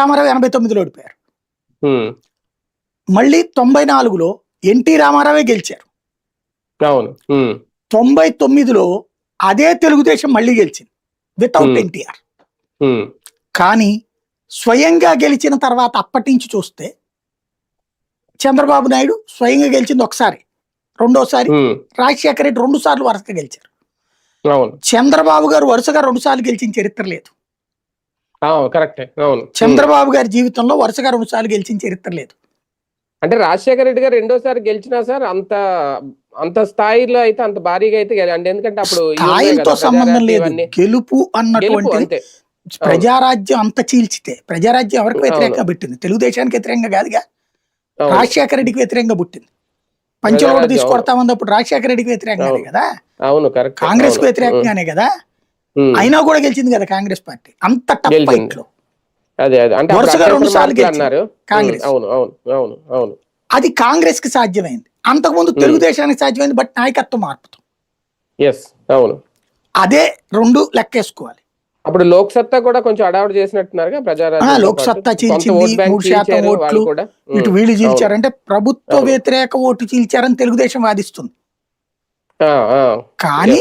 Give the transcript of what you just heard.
రామారావు ఎనభై తొమ్మిదిలో ఓడిపోయారు. మళ్ళీ తొంభై నాలుగులో ఎన్టీ రామారావే గెలిచారు. తొంభై తొమ్మిదిలో అదే తెలుగుదేశం మళ్ళీ గెలిచింది వితౌట్. ఎన్టీఆర్. కానీ స్వయంగా గెలిచిన తర్వాత అప్పటి నుంచి చూస్తే చంద్రబాబు నాయుడు స్వయంగా గెలిచింది ఒకసారి రెండోసారి రాజశేఖర రెడ్డి రెండు సార్లు వరుసగా గెలిచారు. చంద్రబాబు గారు వరుసగా రెండు సార్లు గెలిచిన చరిత్ర లేదు. కరెక్టే. అవును. చంద్రబాబు గారి జీవితంలో వరుసగా రెండు సార్లు గెలిచిన చరిత్ర లేదు. అంటే రాజశేఖర రెడ్డి గారు రెండోసారి గెలిచినా సార్ అంత అంత స్థాయిలో అయితే అంత భారీగా అయితే అంటే ఎందుకంటే అప్పుడు కదా, సంబంధం లేదు. గెలుపు అంతే. ప్రజారాజ్యం అంత చీల్చితే ప్రజారాజ్యం ఎవరికి. వ్యతిరేకంగా పెట్టింది? తెలుగుదేశానికి వ్యతిరేకంగా కాదుగా. రాజశేఖర రెడ్డికి వ్యతిరేకంగా పుట్టింది. పంచలోడు ప్రజారాజ్యం, తీసుకొడతామన్నప్పుడు రాజశేఖర రెడ్డికి వ్యతిరేకంగానే. కదా? అవును కరెక్ట్. కాంగ్రెస్కు వ్యతిరేకంగానే కదా? అయినా కూడా గెలిచింది కదా కాంగ్రెస్ పార్టీ. అంత టఫ్. ఫైట్లో. అదే అదే. అంటే వరుసగా రెండు సార్లు. అన్నారు. కాంగ్రెస్. ఉమ్, అవును అవును అవును అవును. అది కాంగ్రెస్కి సాధ్యమైంది. అంతకుముందు Hmm. తెలుగుదేశానికి సాధ్యమైంది బట్ నాయకత్వం మార్పుతో. ఎస్ అవును. అదే రెండు లెక్కేసుకోవాలి. అప్పుడు లోక్ సత్తా కూడా కొంచెం అడావుడు చేసినట్టున్నారుగా ఆ, ప్రజారాజ్యం లోక్ సత్తా చీల్చింది, మూడు శాతం ఓట్లు, ఇటు వీళ్ళు చీల్చారంటే ప్రభుత్వ. వ్యతిరేక ఓటు చీల్చారని తెలుగుదేశం వాదిస్తుంది. కానీ